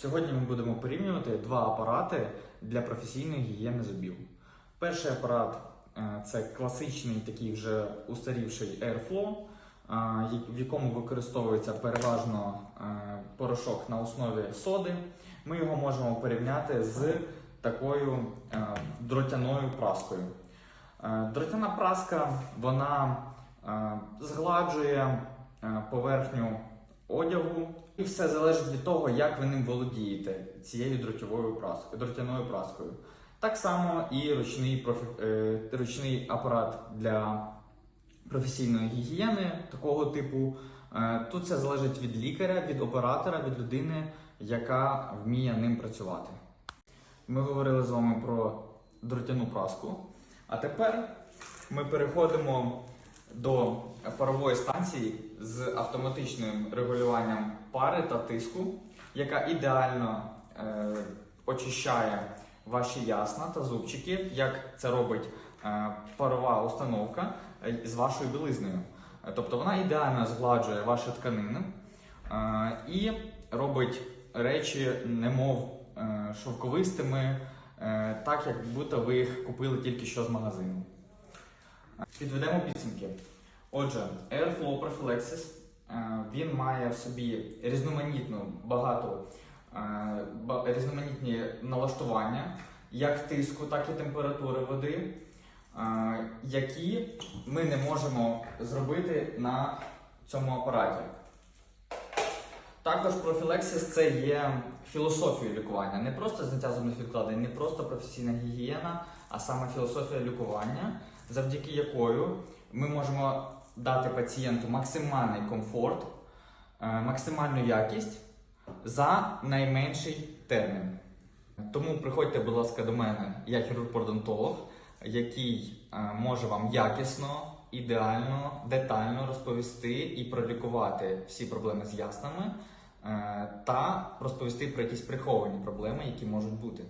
Сьогодні ми будемо порівнювати два апарати для професійної гігієни зубів. Перший апарат е, це класичний такий вже устарівший Airflow, е, в якому використовується переважно е, порошок на основі соди. Ми його можемо порівняти з такою дротяною праскою. Дротяна праска вона згладжує поверхню одягу, і все залежить від того, як ви ним володієте цією дротєвою праскою, дротяною праскою. Так само і ручний, профі- е, ручний апарат для професійної гігієни такого типу. Е, Тут це залежить від лікаря, від оператора, від людини, яка вміє ним працювати. Ми говорили з вами про дротяну праску. А тепер ми переходимо до парової станції з автоматичним регулюванням пари та тиску, яка ідеально е, очищає ваші ясна та зубчики, як це робить е, парова установка е, з вашою білизнею. Е, Тобто вона ідеально згладжує ваші тканини е, і робить речі, немов е, шовковистими, е, так як будто ви їх купили тільки що з магазину. Підведемо підсумки. Отже, Airflow Prophylaxis е, він має в собі різноманітну багато е, різноманітні налаштування як тиску, так і температури води, е, які ми не можемо зробити на цьому апараті. Також профілексис це є філософією лікування, не просто зняття зубних відкладень, не просто професійна гігієна, а саме філософія лікування, завдяки якою ми можемо дати пацієнту максимальний комфорт, е, максимальну якість за найменший термін. Тому приходьте, будь ласка, до мене, я хірург-подонтолог, який е, може вам якісно, ідеально, детально розповісти і пролікувати всі проблеми з яснами е, та розповісти про якісь приховані проблеми, які можуть бути.